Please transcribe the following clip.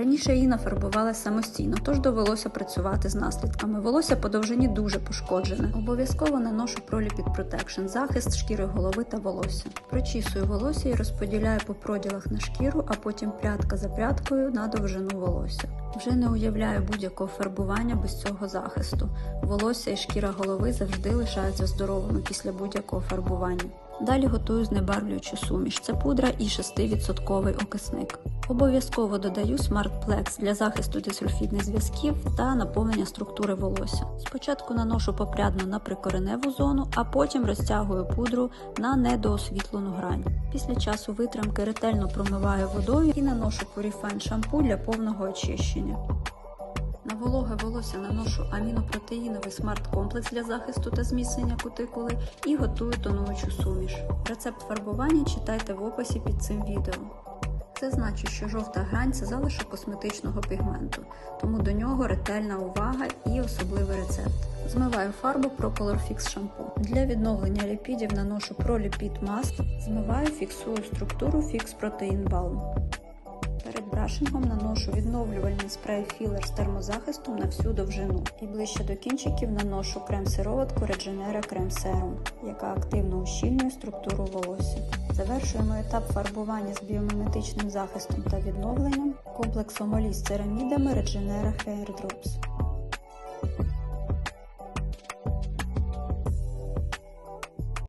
Раніше Інна фарбувала самостійно, тож довелося працювати з наслідками. Волосся по довжині дуже пошкоджене. Обов'язково наношу Prolipid Protection, захист шкіри голови та волосся. Прочісую волосся і розподіляю по проділах на шкіру, а потім прядка за прядкою на довжину волосся. Вже не уявляю будь-якого фарбування без цього захисту. Волосся і шкіра голови завжди лишаються здоровими після будь-якого фарбування. Далі готую знебарвлюючу суміш. Це пудра і 6% окисник. Обов'язково додаю Smart Plex для захисту дисульфідних зв'язків та наповнення структури волосся. Спочатку наношу попрядно на прикореневу зону, а потім розтягую пудру на недоосвітлену грань. Після часу витримки ретельно промиваю водою і наношу Purifine шампунь для повного очищення. Вологе волосся наношу амінопротеїновий смарт-комплекс для захисту та зміцнення кутикули і готую тонуючу суміш. Рецепт фарбування читайте в описі під цим відео. Це значить, що жовта грань це залишок косметичного пігменту, тому до нього ретельна увага і особливий рецепт. Змиваю фарбу Procolor Fix шампу. Для відновлення ліпідів наношу ProLipid Mask, змиваю, фіксую структуру Fix Protein Balm. Брашингом наношу відновлювальний спрей філер з термозахистом на всю довжину. І ближче до кінчиків наношу крем-сироватку Regenera Крем Serum, яка активно ущільнює структуру волосся. Завершуємо етап фарбування з біоміметичним захистом та відновленням комплексом олій з церамідами Regenera Hair Drops.